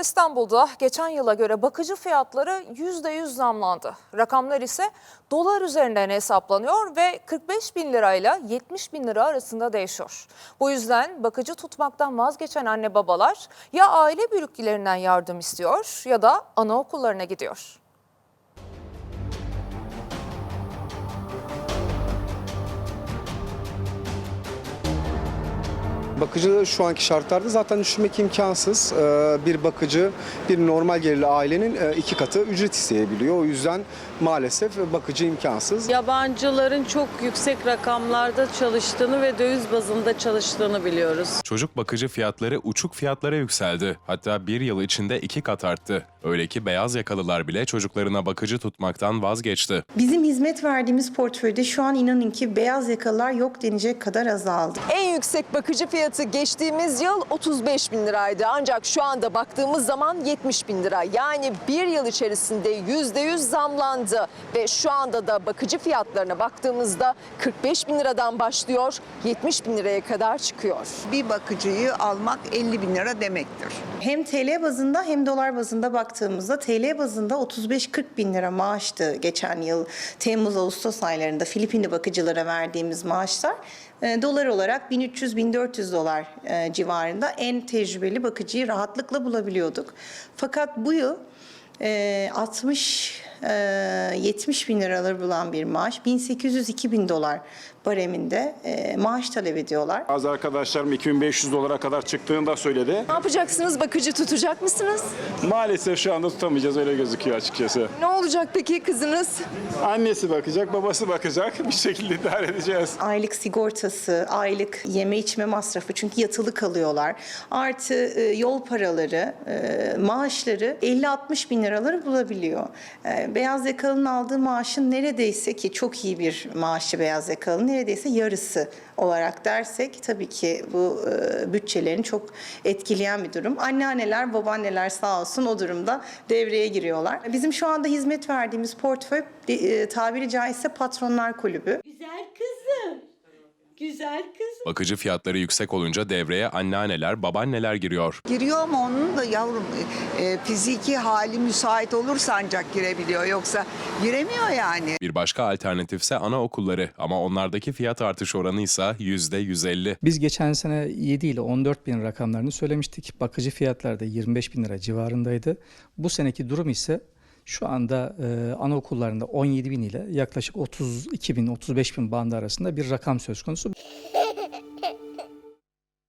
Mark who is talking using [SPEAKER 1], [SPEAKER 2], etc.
[SPEAKER 1] İstanbul'da geçen yıla göre bakıcı fiyatları %100 zamlandı. Rakamlar ise dolar üzerinden hesaplanıyor ve 45 bin lirayla 70 bin lira arasında değişiyor. Bu yüzden bakıcı tutmaktan vazgeçen anne babalar ya aile büyüklerinden yardım istiyor ya da anaokullarına gidiyor.
[SPEAKER 2] Bakıcı şu anki şartlarda zaten düşünmek imkansız. Ee, Bir bakıcı bir normal gelirli ailenin e, iki katı ücret isteyebiliyor. O yüzden maalesef bakıcı imkansız.
[SPEAKER 3] Yabancıların çok yüksek rakamlarda çalıştığını ve döviz bazında çalıştığını biliyoruz.
[SPEAKER 4] Çocuk bakıcı fiyatları uçuk fiyatlara yükseldi. Hatta bir yıl içinde iki kat arttı. Öyle ki beyaz yakalılar bile çocuklarına bakıcı tutmaktan vazgeçti.
[SPEAKER 5] Bizim hizmet verdiğimiz portföyde şu an inanın ki beyaz yakalılar yok denecek kadar azaldı.
[SPEAKER 6] En yüksek bakıcı fiyatı geçtiğimiz yıl 35 bin liraydı. Ancak şu anda baktığımız zaman 70 bin lira. Yani bir yıl içerisinde %100 zamlandı. Ve şu anda da bakıcı fiyatlarına baktığımızda 45 bin liradan başlıyor 70 bin liraya kadar çıkıyor.
[SPEAKER 7] bir bakıcıyı almak 50 bin lira demektir.
[SPEAKER 5] Hem TL bazında hem dolar bazında baktığımızda TL bazında 35-40 bin lira maaştı geçen yıl Temmuz-Ağustos aylarında Filipinli bakıcılara verdiğimiz maaşlar. E, Dolar olarak 1300-1400 dolar e, civarında en tecrübeli bakıcıyı rahatlıkla bulabiliyorduk. Fakat bu yıl e, 60 e, 70 bin liraları bulan bir maaş 1800-2000 dolar bareminde e, maaş talep ediyorlar.
[SPEAKER 8] Bazı arkadaşlarım 2500 dolara kadar çıktığını da söyledi.
[SPEAKER 6] Ne yapacaksınız? Bakıcı tutacak mısınız?
[SPEAKER 8] Maalesef şu anda tutamayacağız öyle gözüküyor açıkçası.
[SPEAKER 6] Ne olacak peki kızınız?
[SPEAKER 8] Annesi bakacak, babası bakacak. Bir şekilde idare edeceğiz.
[SPEAKER 5] aylık sigortası, aylık yeme içme masrafı çünkü yatılı kalıyorlar. Artı e, yol paraları, e, maaşları 50-60 bin liraları bulabiliyor. E, beyaz yakalının aldığı maaşın neredeyse ki çok iyi bir maaşı beyaz yakalının neredeyse yarısı olarak dersek tabii ki bu e, bütçelerini çok etkileyen bir durum. Anneanneler, babaanneler sağ olsun o durumda devreye giriyorlar. Bizim şu anda hizmet verdiğimiz portföy e, tabiri caizse patronlar kulübü.
[SPEAKER 9] Güzel kızım.
[SPEAKER 4] Bakıcı fiyatları yüksek olunca devreye anneanneler, babaanneler giriyor.
[SPEAKER 7] Giriyor ama onun da yavrum e, fiziki hali müsait olursa ancak girebiliyor. Yoksa giremiyor yani.
[SPEAKER 4] Bir başka alternatifse anaokulları ama onlardaki fiyat artış oranı ise %150.
[SPEAKER 10] Biz geçen sene 7 ile 14 bin rakamlarını söylemiştik. Bakıcı fiyatlar da 25 bin lira civarındaydı. Bu seneki durum ise şu anda e, anaokullarında 17 bin ile yaklaşık 32 bin 35 bin bandı arasında bir rakam söz konusu.